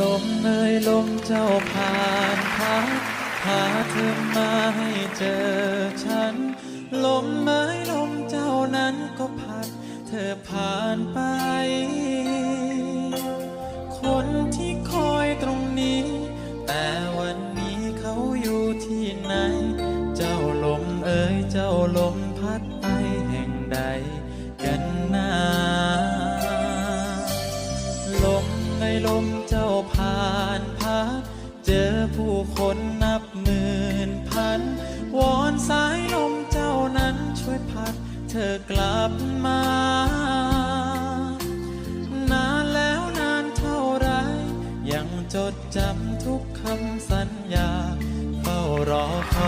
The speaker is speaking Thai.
ลมเอ่ยลมเจ้าผ่านพัดพาเธอมาให้เจอฉัน ลมเอ่ลมเจ้านั้นก็พัด เธอผ่านไป คนที่คอยตรงนี้ แต่วันนี้เขาอยู่ที่ไหน เจ้าลมเอ่ยเจ้าลมพัดไปแห่งใด ในลมเจ้าผ่านพาเจอผู้คนนับหมื่นพัน วอนสายลมเจ้านั้นช่วยพัด เธอกลับมา นานแล้วนานเท่าไร ยังจดจำทุกคำสัญญา เฝ้ารอคอย